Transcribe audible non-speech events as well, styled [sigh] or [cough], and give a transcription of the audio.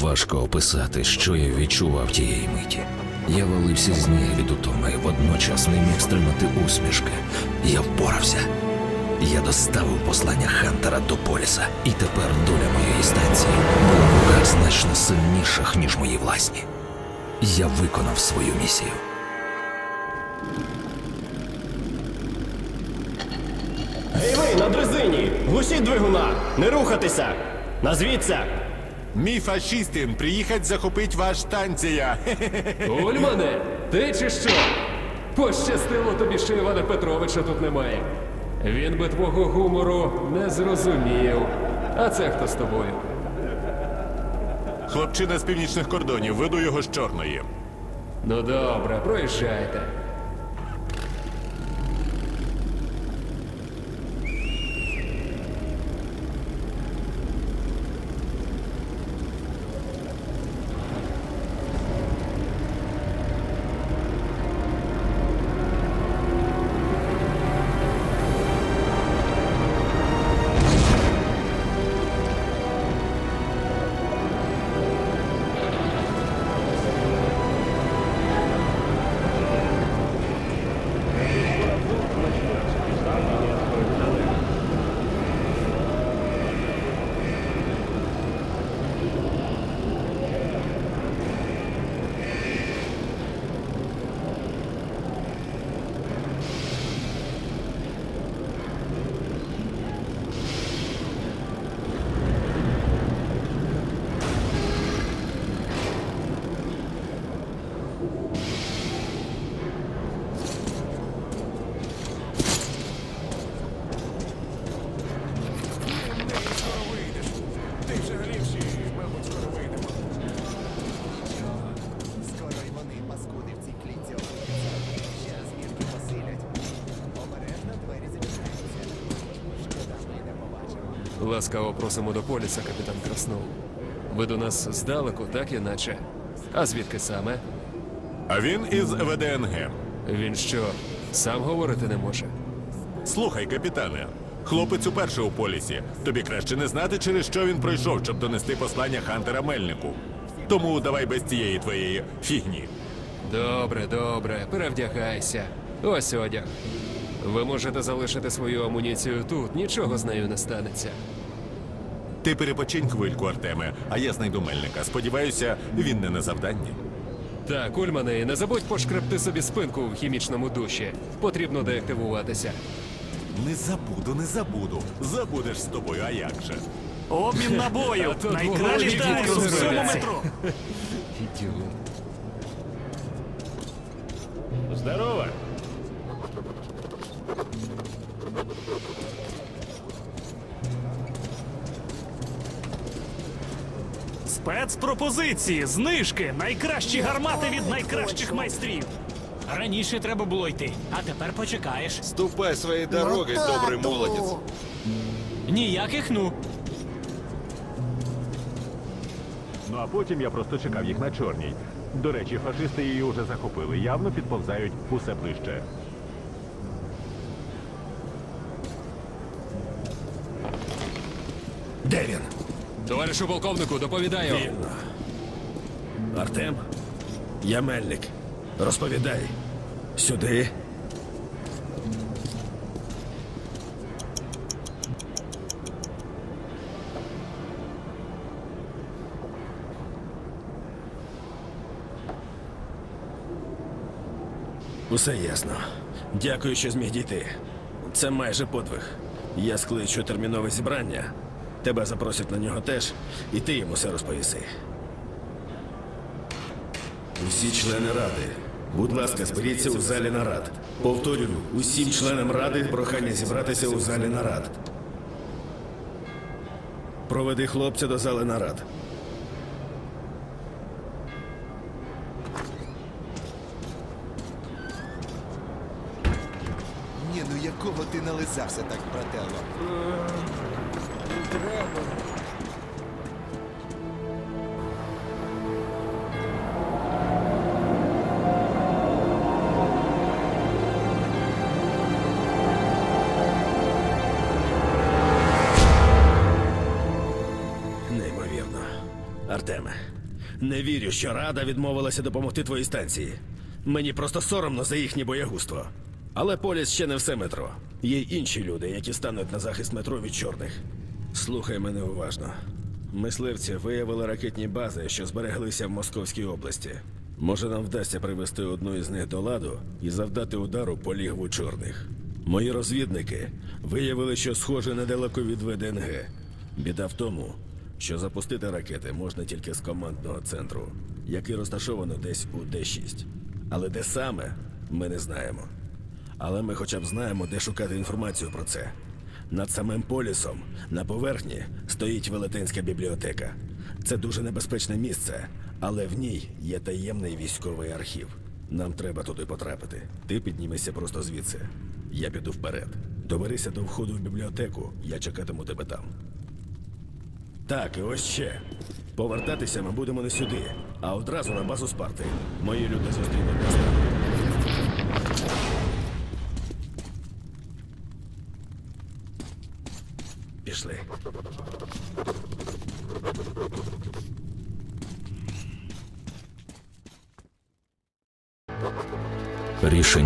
Важко описати, що я відчував тієї миті. Я валився з неї від утоми, водночас не міг стримати усмішки. Я впорався. Я доставив послання Хантера до Поліса, і тепер доля моєї станції була в руках значно сильніших, ніж мої власні. Я виконав свою місію. Ей ви, на дрезині! Глушіть двигуна! Не рухатися! Назвіться! Мій фашистин приїхать захопить ваш станція. Ульмане, [laughs] ти чи що? Пощастило тобі, що Івана Петровича тут немає. Він би твого гумору не зрозумів. А це хто з тобою? Хлопчина з північних кордонів, веду його з чорної. Ну добре, проїжджайте. Ласкаво просимо до поліса, капітан Краснов. Ви до нас здалеку, так іначе. А звідки саме? А він із ВДНГ. Він що, сам говорити не може? Слухай, капітане, хлопець уперше у полісі. Тобі краще не знати, через що він пройшов, щоб донести послання Хантера Мельнику. Тому давай без цієї твоєї фігні. Добре, добре, перевдягайся. Ось одяг. Ви можете залишити свою амуніцію тут, нічого з нею не станеться. Ти перепочинь хвильку, Артеме, а я знайду мельника. Сподіваюся, він не на завданні. Так, Ульмане, не забудь пошкребти собі спинку в хімічному душі. Потрібно деактивуватися. Не забуду, не забуду. Забудеш з тобою, а як же? Обмін. А то Найкращий танк у всьому метро. Ідіот. Здорово! Спецпропозиції, знижки, найкращі гармати від найкращих майстрів. Раніше треба було йти, а тепер почекаєш. Ступай своей дорогой, добрый молодец. Ніяких ну. Ну а потім я просто чекав їх на чорній. До речі, фашисти її вже захопили, явно підповзають усе ближче. Де він? Товаришу полковнику, доповідаю. Вільно. Артем? Я мельник. Розповідай. Сюди. Усе ясно. Дякую, що зміг дійти. Це майже подвиг. Я скличу термінове зібрання. Тебе запросять на нього теж, і ти їм усе розповіси. Усі члени ради. Будь ласка, зберіться у залі нарад. Повторюю, усім членам ради прохання зібратися у залі нарад. Проведи хлопця до зали нарад. Ні, ну якого ти нализався так, брателло? Неймовірно. Артеме, не вірю, що Рада відмовилася допомогти твоїй станції. Мені просто соромно за їхнє боягузтво. Але Поліс ще не все метро. Є інші люди, які стануть на захист метро від чорних. Слухай мене уважно. Мисливці виявили ракетні бази, що збереглися в Московській області. Може, нам вдасться привести одну із них до ладу і завдати удару по лігву чорних. Мої розвідники виявили, що схоже недалеко від ВДНГ. Біда в тому, що запустити ракети можна тільки з командного центру, який розташовано десь у Д6. Але де саме, ми не знаємо. Але ми хоча б знаємо, де шукати інформацію про це. Над самим полісом на поверхні стоїть велетенська бібліотека. Це дуже небезпечне місце, але в ній є таємний військовий архів. Нам треба туди потрапити. Ти піднімешся просто звідси. Я піду вперед. Доберися до входу в бібліотеку, я чекатиму тебе там. Так, і ось ще. Повертатися ми будемо не сюди, а одразу на базу Спарти. Мої люди зустрінуть нас Пішли. Рішення.